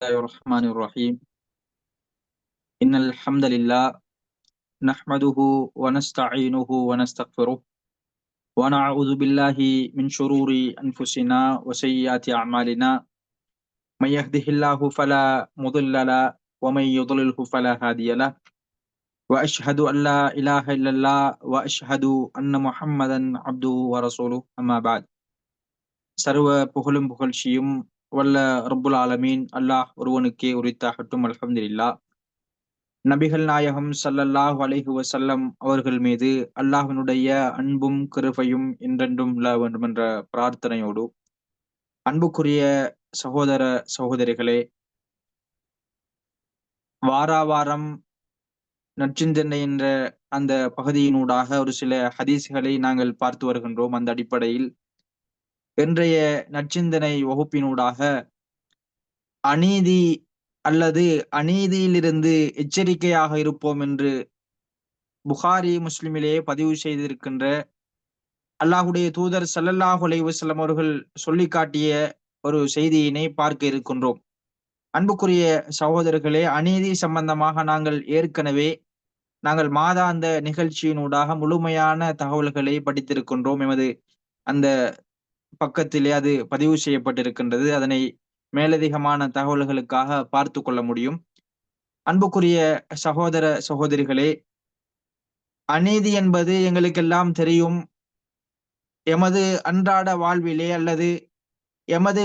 الله الرحمن الرحيم إن الحمد لله نحمده ونستعينه ونستغفره ونعوذ بالله من شرور أنفسنا وسيئات أعمالنا من يهده الله فلا مضل له ومن يضلله فلا هادي له وأشهد أن لا إله إلا الله وأشهد أن محمدا عبده ورسوله أما بعد சர்வ புகழும் புகழ்ச்சியும் வல்ல ரப்புல் ஆலமீன் அல்லாஹ் ஒருவனுக்கே உரித்தாகட்டும் அல்ஹம்துலில்லா. நபிகள் நாயகம் சல்லல்லாஹ் அலைஹி வசல்லம் அவர்கள் மீது அல்லாஹனுடைய அன்பும் கிருபையும் என்றென்றும் உள்ள வேண்டும் என்ற பிரார்த்தனையோடு அன்புக்குரிய சகோதர சகோதரிகளே வாரா வாரம் நற்சிந்தனை என்ற அந்த பகுதியினூடாக ஒரு சில ஹதீஸ்களை நாங்கள் பார்த்து வருகின்றோம். அந்த அடிப்படையில் இன்றைய நற்சிந்தனை வகுப்பினூடாக அநீதி அல்லது அநீதியிலிருந்து எச்சரிக்கையாக இருப்போம் என்று புகாரி முஸ்லிமிலே பதிவு செய்திருக்கின்ற அல்லாஹுடைய தூதர் சல்லல்லாஹு அலைவசலம் அவர்கள் சொல்லி காட்டிய ஒரு செய்தியினை பார்க்க இருக்கின்றோம். அன்புக்குரிய சகோதரர்களே அநீதி சம்பந்தமாக நாங்கள் ஏற்கனவே நாங்கள் மாதாந்த நிகழ்ச்சியினூடாக முழுமையான தகவல்களை படித்திருக்கின்றோம். எமது அந்த பக்கத்திலே அது பதிவு செய்யப்பட்டிருக்கின்றது. அதனை மேலதிகமான தகவல்களுக்காக பார்த்து கொள்ள முடியும். அன்புக்குரிய சகோதர சகோதரிகளே அநீதி என்பது எங்களுக்கெல்லாம் தெரியும். எமது அன்றாட வாழ்விலே அல்லது எமது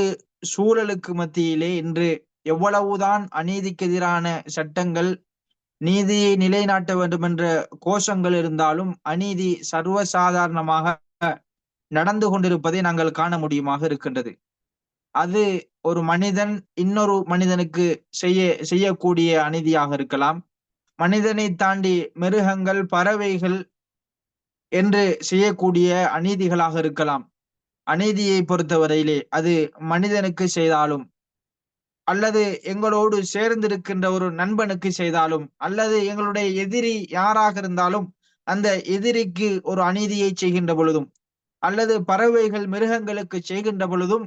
சூழலுக்கு மத்தியிலே இன்று எவ்வளவுதான் அநீதிக்கு எதிரான சட்டங்கள் நீதியை நிலைநாட்ட வேண்டும் என்ற கோஷங்கள் இருந்தாலும் அநீதி சர்வசாதாரணமாக நடந்து கொண்டிருப்பதை நாங்கள் காண முடியுமாக இருக்கின்றது. அது ஒரு மனிதன் இன்னொரு மனிதனுக்கு செய்ய செய்யக்கூடிய அநீதியாக இருக்கலாம். மனிதனை தாண்டி மிருகங்கள் பறவைகள் என்று செய்யக்கூடிய அநீதிகளாக இருக்கலாம். அநீதியை பொறுத்தவரையிலே அது மனிதனுக்கு செய்தாலும் அல்லது எங்களோடு சேர்ந்திருக்கின்ற ஒரு நண்பனுக்கு செய்தாலும் அல்லது எங்களுடைய எதிரி யாராக இருந்தாலும் அந்த எதிரிக்கு ஒரு அநீதியை செய்கின்ற பொழுதும் அல்லது பறவைகள் மிருகங்களுக்கு செய்கின்ற பொழுதும்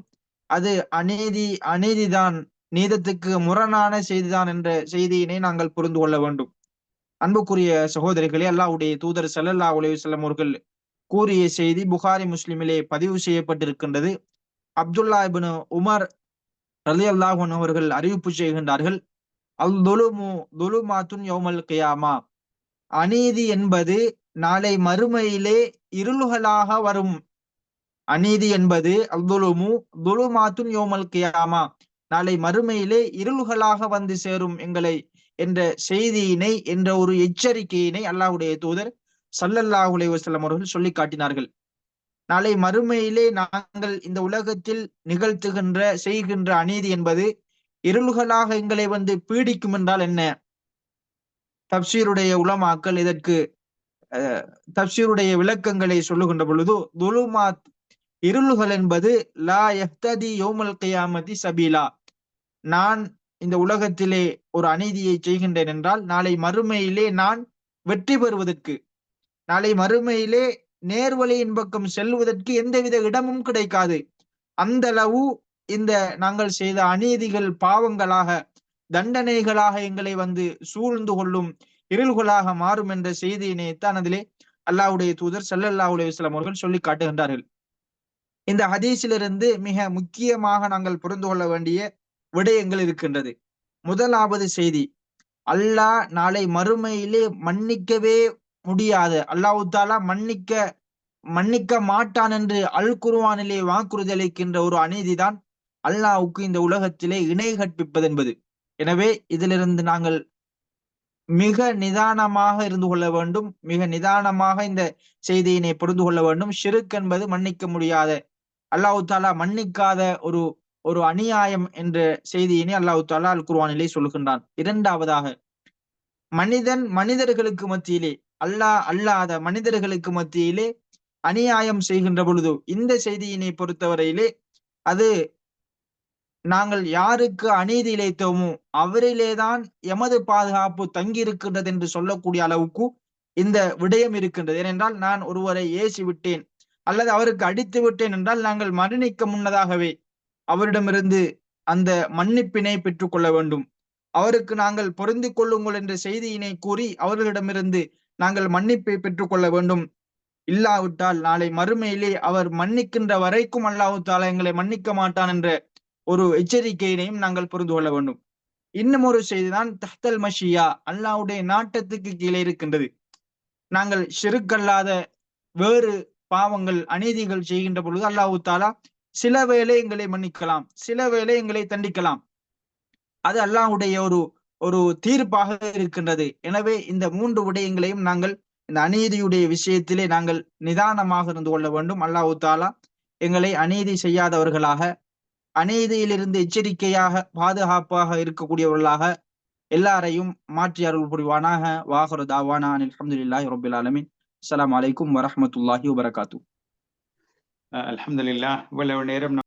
அது அநீதி அநீதிதான். நீதத்துக்கு முரணான செய்திதான் என்ற செய்தியினை நாங்கள் புரிந்து கொள்ள வேண்டும். அன்புக்குரிய சகோதரிகளே அல்லாவுடைய தூதர் சல்லல்லா உலகம் அவர்கள் கூறிய செய்தி புகாரி முஸ்லிமிலே பதிவு செய்யப்பட்டிருக்கின்றது. அப்துல்லா இபின் உமர் ரலி அல்லாஹன் அவர்கள் அறிவிப்பு செய்கின்றார்கள் அல் துலுமு துலுமாத்துன் யோமல் கியாமா. அநீதி என்பது நாளை மறுமையிலே இருளுகளாக வரும். அநீதி என்பது அல்துலுமு துலுமாத்துன் யோமல் கியாமா. நாளை மறுமையிலே இருள்களாக வந்து சேரும் எங்களை என்ற செய்தியினை என்ற ஒரு எச்சரிக்கையினை அல்லாஹுடைய தூதர் சல்லல்லாஹு அலைஹி அவர்கள் சொல்லி காட்டினார்கள். நாளை மறுமையிலே நாங்கள் இந்த உலகத்தில் நிகழ்த்துகின்ற செய்கின்ற அநீதி என்பது இருள்களாக எங்களை வந்து பீடிக்கும் என்றால் என்ன? தப்சீருடைய உலமாக்கல் இதற்கு தப்சீருடைய விளக்கங்களை சொல்லுகின்ற பொழுது துலுமாத் இருள்கள் என்பது லா எஃப்ததி யோமல் கையாமதி சபீலா. நான் இந்த உலகத்திலே ஒரு அநீதியை செய்கின்றேன் என்றால் நாளை மறுமையிலே நான் வெற்றி பெறுவதற்கு நாளை மறுமையிலே நேர்வழியின் பக்கம் செல்வதற்கு எந்தவித இடமும் கிடைக்காது. அந்த அளவு இந்த நாங்கள் செய்த அநீதிகள் பாவங்களாக தண்டனைகளாக எங்களை வந்து சூழ்ந்து கொள்ளும் இருள்களாக மாறும் என்ற செய்தியினைத்தான் அதிலே அல்லாவுடைய தூதர் சல்லல்லா அலுவலாம் அவர்கள் சொல்லி காட்டுகின்றார்கள். இந்த ஹதீஸிலிருந்து மிக முக்கியமாக நாங்கள் புரிந்து கொள்ள வேண்டிய விடயங்கள் இருக்கின்றது. முதலாவது செய்தி அல்லாஹ் நாளை மறுமையிலே மன்னிக்கவே முடியாது. அல்லாஹு தாலா மன்னிக்க மன்னிக்க மாட்டான் என்று அல் குருவானிலே வாக்குறுதி அளிக்கின்ற ஒரு அநீதிதான் அல்லாஹுக்கு இந்த உலகத்திலே இணை கற்பிப்பது என்பது. எனவே இதிலிருந்து நாங்கள் மிக நிதானமாக இருந்து கொள்ள வேண்டும். மிக நிதானமாக இந்த செய்தியினை புரிந்து கொள்ள வேண்டும். ஷிருக் என்பது மன்னிக்க முடியாத அல்லாஹு தாலா மன்னிக்காத ஒரு ஒரு அநியாயம் என்ற செய்தியினை அல்லாஹு தாலா அல் குர்வானிலே சொல்லுகின்றான். இரண்டாவதாக மனிதன் மனிதர்களுக்கு மத்தியிலே அல்லாஹ் அல்லாத மனிதர்களுக்கு மத்தியிலே அநியாயம் செய்கின்ற பொழுது இந்த செய்தியினை பொறுத்தவரையிலே அது நாங்கள் யாருக்கு அநீதி இழைத்தோமோ அவரிலேதான் எமது பாதுகாப்பு தங்கி இருக்கின்றது என்று சொல்லக்கூடிய அளவுக்கு இந்த விடயம் இருக்கின்றது. ஏனென்றால் நான் ஒருவரை ஏசி விட்டேன் அல்லது அவருக்கு அடித்து விட்டேன் என்றால் நாங்கள் மரணிக்க முன்னதாகவே அவரிடமிருந்து அந்த மன்னிப்பினை பெற்றுக்கொள்ள வேண்டும். அவருக்கு நாங்கள் பொருந்து கொள்ளுங்கள் என்ற செய்தியினை கூறி அவர்களிடமிருந்து நாங்கள் மன்னிப்பை பெற்றுக்கொள்ள வேண்டும். இல்லாவிட்டால் நாளை மறுமையிலே அவர் மன்னிக்கின்ற வரைக்கும் அல்லாஹு தாலா எங்களை மன்னிக்க மாட்டான் என்ற ஒரு எச்சரிக்கையினையும் நாங்கள் புரிந்து கொள்ள வேண்டும். இன்னும் ஒரு செய்திதான் தஹ்தல் மஷியா அல்லாஹ்வுடைய நாட்டத்துக்கு கீழே இருக்கின்றது. நாங்கள் செருக்கல்லாத வேறு பாவங்கள் அநீதிகள் செய்கின்ற பொழுது அல்லாஹு தாலா சில வேளை எங்களை மன்னிக்கலாம் சில வேளை எங்களை தண்டிக்கலாம். அது அல்லாஹ்வுடைய ஒரு ஒரு தீர்ப்பாக இருக்கின்றது. எனவே இந்த மூன்று விடயங்களையும் நாங்கள் இந்த அநீதியுடைய விஷயத்திலே நாங்கள் நிதானமாக இருந்து கொள்ள வேண்டும். அல்லாஹு தாலா எங்களை அநீதி செய்யாதவர்களாக அநீதியிலிருந்து எச்சரிக்கையாக பாதுகாப்பாக இருக்கக்கூடியவர்களாக எல்லாரையும் மாற்றி அருள் புரிவானாக. வாஹரு தாவானா அல்ஹம்துலில்லாஹி ரபில் ஆலமீன். அஸ்ஸலாமு அலைக்கும் வரஹ்மத்துல்லாஹி வபரகாத்து அல்ஹம்துலில்லாஹ் இவ்வளவு நேரம்